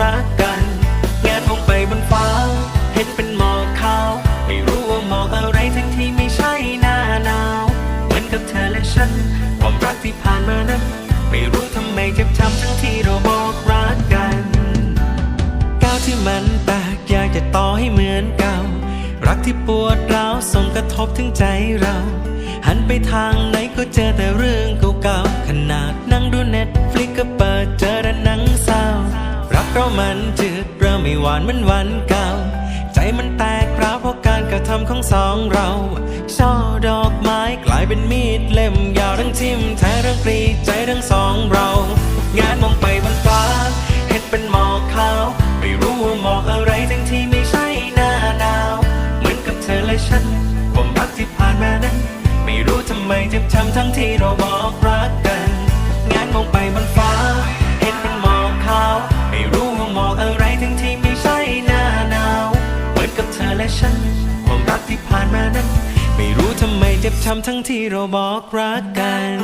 รักกันแง่ทองไปบนฟ้า เห็นเป็นหมอกขาว ไม่รู้ว่าหมอกอะไรทั้งที่ไม่ใช่หน้าหนาว เหมือนกับเธอและฉัน ความรักที่ผ่านมานั้น ไม่รู้ทำไมเจ็บช้ำทั้งที่เราบอกรักกันก้าวที่มันแตกอยากจะต่อให้เหมือนเก่า รักที่ปวดร้าวส่งกระทบถึงใจเรา หันไปทางไหนก็เจอแต่ จืดเริ่มไม่หวานเหมือนวันเก่า ใจมันแตกร้าวเพราะการกระทำของสองเรา ช่อดอกไม้กลายเป็นมีดเล่มยาวทั้งทิ่มแทงทั้งปรีใจทั้งสองเรา งานมองไปบนฟ้า เห็นเป็นหมอกขาว ไม่รู้ว่าหมอกอะไรทั้งที่ไม่ใช่หน้าหนาว เหมือนกับเธอและฉันความรักที่ผ่านมานั้น ไม่รู้ทำไมเจ็บช้ำทั้งที่เราบอกรักกัน งานมองไปบนฟ้า ฉัน ความรักที่ผ่านมานั้น ไม่รู้ทำไมเจ็บช้ำทั้งที่เราบอกรักกัน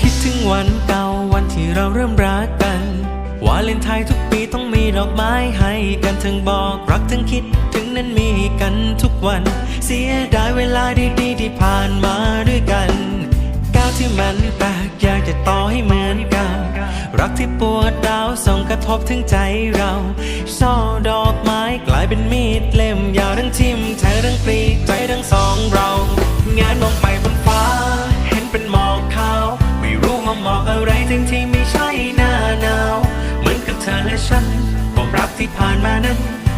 คิดถึงวันเก่าวันที่เราเริ่มรักกัน วาเลนไทน์ทุกปีต้องมีดอกไม้ให้กันทั้งบอกรักทั้งคิดถึง นั้นมีกันทุกวัน เสียดายเวลาดีๆที่ผ่านมาด้วยกันก้าวที่มันแปลกอยากจะต่อให้เหมือนเก่ารักที่ปวดดาวส่งกระทบถึงใจเราช่อดอกไม้กลายเป็นมีดเล่มยาวทั้งทิ่มแทงทั้งปลีใจทั้งสองเรา งานมองไปบนฟ้า เห็นเป็นหมอกขาว ไม่รู้ว่าหมอกอะไรทั้งที่ไม่ใช่หน้าหนาว เหมือนกับเธอและฉันความรักที่ผ่านมานั้น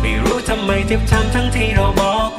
ไม่รู้ทำไมเจ็บช้ำทั้งที่เราบอก